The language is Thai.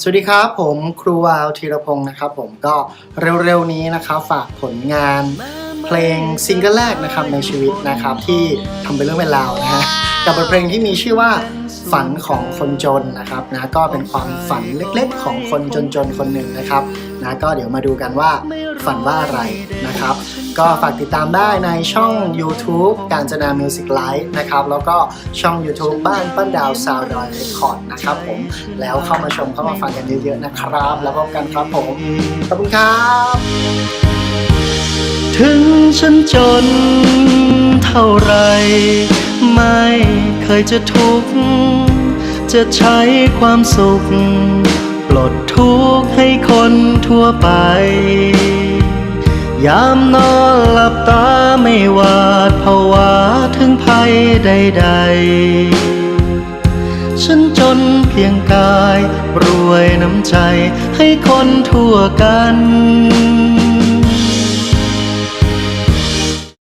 สวัสดีครับ ผมครูวาวธีรพงศ์นะครับ ผมก็เร็วๆนี้นะครับฝากผลงานเพลงซิงเกิลแรกนะครับในชีวิตนะครับที่ทำเป็นเรื่องเป็นราวนะฮะกับบทเพลงที่มีชื่อว่าฝันของคนจนนะครับนะก็เป็นความฝันเล็กๆ ของคนจนๆคนหนึ่งนะครับนะก็เดี๋ยวมาดูกันว่า ฝันว่าอะไรนะครับ ก็ฝากติดตามได้ในช่อง YouTube การจนามิวสิกไลฟ์นะครับ แล้วก็ช่อง YouTube บ้านปั้นดาวซาวดอยเรคคอร์ดนะครับผมแล้วเข้ามาชมเข้ามาฟังกันเยอะๆนะครับ แล้วพบกันครับผม ขอบคุณครับ ถึงฉันจนเท่าไรไม่เคยจะทุกข์จะใช้ความสุข ปลดทุกข์ให้คนทั่วไป ยามนอนหลับตาไม่หวาดภาวะถึงภัยใดๆ ฉันจนเพียงกาย รวยน้ำใจให้คนทั่วกัน